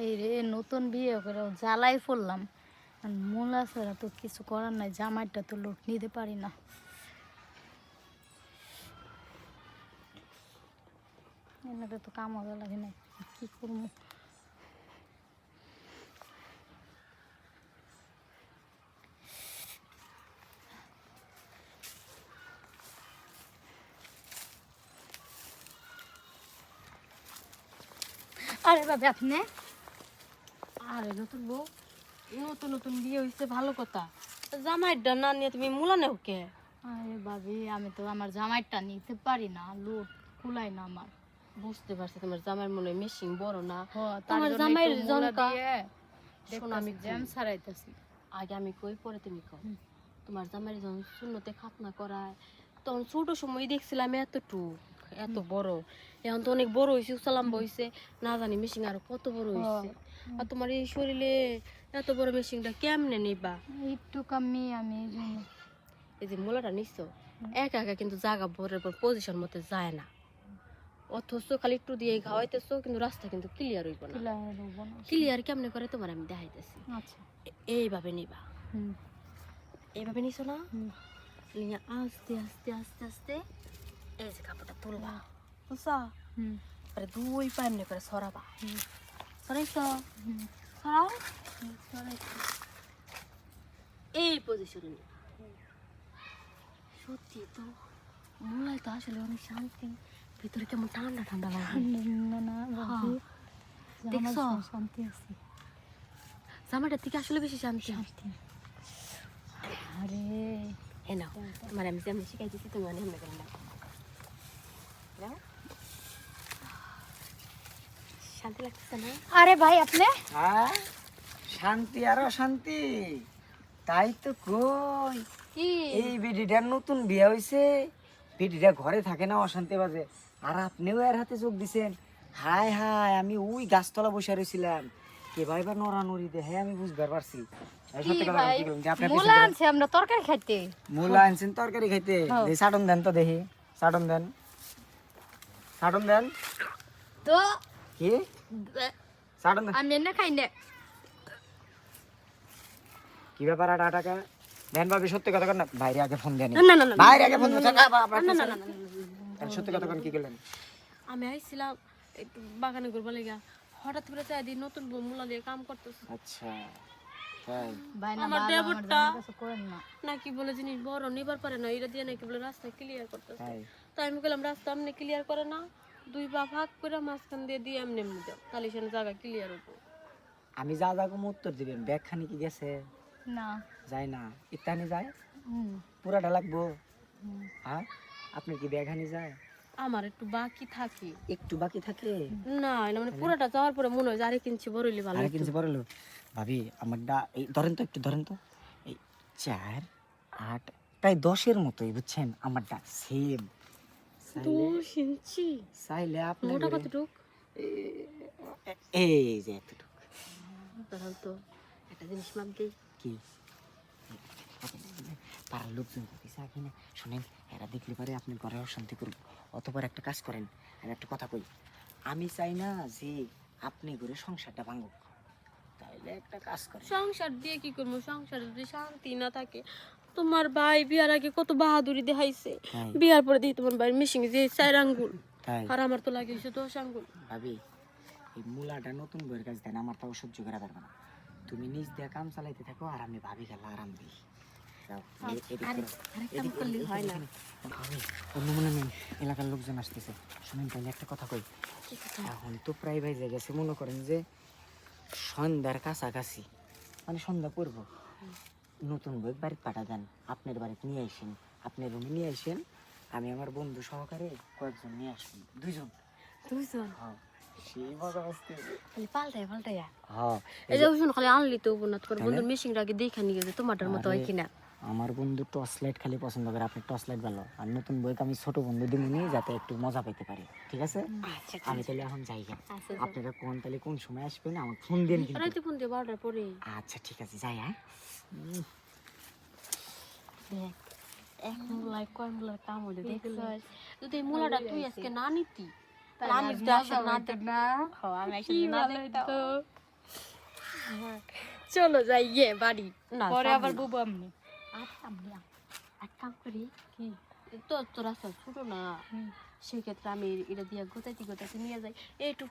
High রে, নতুন বিয়ে করে জ্বালাই পড়লাম মোলা ছাড়া তো কিছু করার নাই, জামাইটা তো লোক নিতে পারি না। তো কাম হবে লাগে না কি করব? আরে বাবা, আপনি? আরে নতুন বউ? নতুন নতুন বিয়ে হয়েছে ভালো কথা। জামাইটা না নিয়ে তুমি মুলা নেও কে? আরে বাবি আমি তো আমার জামাইটা নিতে পারি না লোট কুলাই না আমার। বুঝতে পারছি তোমার জামাইয়ের মনে মেশিন বড় না। তোমার জামাইয়ের জনকা- শোনো, আমি জ্যাম ছাড়াইতেছি। আগে আমি কই পরে তুমি কও। তোমার জামাইয়ের যখন শূন্যতে খাতনা করায় তখন ছোট সময় দেখছিলাম এতটুক। এত বড়। এখন তো অনেক বড় হয়েছে উসালাম হয়েছে না জানি মেশিন আরও কত বড় হয়েছে আর তোমার এই শরীরে এত বড় মেশিনটা কেমনে নিবা? একটু কামি আমি এই যে মোলাটা নিচ্ছ একা একা কিন্তু জায়গা ভরের পর পজিশন মতে যায় না। অথচ খালি একটু দিয়ে খাওয়াইতেছো কিন্তু রাস্তা কিন্তু ক্লিয়ার হইব না। ক্লিয়ার কেমনে করে তোমার আমি দেখাইতেছি। আচ্ছা। এইভাবে নিবা। হুম। এইভাবে নিছো না? নিয়ে আস্তে আস্তে আস্তে আস্তে। এই যে কাপড়টা তুলবা বুঝছ হুম পরে দুই পা এমনি করে সরাবা সরাইছো সরাও এই পজিশনে সত্যি তো মোলাই তো আসলে অনেক শান্তি ভিতরে কেমন ঠান্ডা ঠান্ডা লাগে না না দেখছ? শান্তি আছে জামাটার থেকে আসলে বেশি শান্তি শান্তি আরে এ নাও তোমার আমি যেমন শিখাই দিচ্ছি তুমি অনেক শান্তি লাগতেছে না? আরে ভাই আপনি? হ্যাঁ শান্তি আর অশান্তি তাই তো কই? এই বেডিটার নতুন বিয়ে হইছে। বেডিটা ঘরে থাকে না অশান্তি বাজে। আর আপনিও এর হাতে যোগ দিছেন। হাই হাই আমি ওই গাছতলা বসে রয়েছিলাম কে ভাই বা নড়ানড়ি দে হ্যাঁ আমি বুঝবার পারছি। মুলা আনছে আমরা তরকারি খাইতে। মূলা আনছেন তরকারি খাইতে। হ্যাঁ। এই সাটন দেন তো দেখি সাটন দেন। সাটন দেন তো কি সাটন দেন আমি খাই না কি ব্যাপার আটা টাকা দেন ভাবি সত্যি কথা কর না বাইরে আগে ফোন দেন না না না বাইরে আগে ফোন দেন না না না না না, না। সত্যি কথা কর কি করলেন আমি আইছিলাম একটু বাগানে ঘুরবা লেগা হঠাৎ করে চাই দিই নতুন মুলা দিয়ে কাম করতেছে আচ্ছা আমার দেবরটা। নাকি বলে জিনিস বড় নিবার পারে না এটা দিয়ে নাকি বলে রাস্তা ক্লিয়ার করতেছে তাই আমি বললাম রাস্তা এমনি ক্লিয়ার করে না। দুই পা ভাগ করে মাঝখান দিয়ে দিয়ে এমনি এমনি দাও তাহলে সেখানে জায়গা ক্লিয়ার হব। আমি যা যা কম উত্তর দিবেন ব্যাগ খানি কি গেছে? না। যায় না। ইত্যানি যায়? হুম। পুরাটা লাগবো। হ্যাঁ? আপনার কি ব্যাগ হানি যায়? আমার একটু বাকি থাকে। একটু বাকি থাকে? না মানে পুরোটা যাওয়ার পরে মনে হয় আরে কিনছি বড় হইলে ভালো আরে কিনছি বড় লোক ভাবি আমার ডা এই ধরেন তো একটু ধরেন তো। এই চার আট প্রায় দশের মতোই বুঝছেন? আমারটা সেম দশ ইঞ্চি চাইলে আপনি মোটা কতটুক এই যে এতটুকু তো একটা জিনিস মাপ কি পাড়ার লোকজন পিসা কিনা শুনেন এরা দেখলে পারে আপনি ঘরে অশান্তি করব অতপর একটা কাজ করেন আমি একটা কথা কই আমি চাই না যে আপনি ঘরে সংসারটা ভাঙুক তাইলে একটা কাজ করেন সংসার দিয়ে কি করব সংসার যদি শান্তি না থাকে তোমার ভাই বিয়ার আগে কত বাহাদুরি দেখাইছে। বিয়ার পরে দেখি তোমার ভাই মিশিং যে চার আঙ্গুল। আর আমার তো লাগিয়েছে দশ আঙ্গুল। ভাবি এই মূলাটা নতুন বইয়ের কাছে দেন আমার তাও সহ্য করা পারবে না। তুমি নিজ দিয়ে কাম চালাইতে থাকো আর আমি ভাবি গেল আরাম দিই। হয় এলাকার লোকজন আসতেছে। শুনেন তাহলে একটা কথা কই। এখন তো প্রায় বাইজে গেছে মনে করেন যে সন্ধ্যার কাছাকাছি। মানে সন্ধ্যা পূর্ব। নতুন বই বাড়িতে পাঠা দেন। আপনার বাড়িতে নিয়ে আসেন। আপনার রুমে নিয়ে আসেন আমি আমার বন্ধু সহকারে কয়েকজন নিয়ে আসবেন দুইজন। দুইজন? হ্যাঁ। সেই মজা আসতে খালি পাল্টাই পাল্টাই হ্যাঁ এই যে ওইজন খালি আনলি তো না তোমার বন্ধুর মেশিনটা আগে দেখে নিয়ে গেছে তোমারটার মতো হয় কিনা? আমার বন্ধু টর্চ লাইট খালি পছন্দ করে আপনি টর্চ লাইট ভালো আর নতুন বইকে আমি ছোট বন্ধু দিব নিয়ে যাতে একটু মজা পেতে পারি ঠিক আছে? আচ্ছা আমি তাহলে এখন যাই। আচ্ছা আপনারা কোন তাহলে কোন সময় আসবেন? আমাকে ফোন দিন কিন্তু। রাইতে ফোন দিয়ে বারোটার পরে। আচ্ছা ঠিক আছে যাই হ্যাঁ। দেখ এক মূলায় কয় মূলার কাম হলে? দেখছিস যদি এই মূলাটা তুই আজকে না নিতি? আমি চলো যাই গিয়ে বাড়ি পরে আবার। বুবু আমনি আর আমি এক কাম করি কি তো তো ছোট না সেক্ষেত্রে আমি এটা দিয়ে গোতাইতে গোতাইতে নিয়ে যাই এইটুকু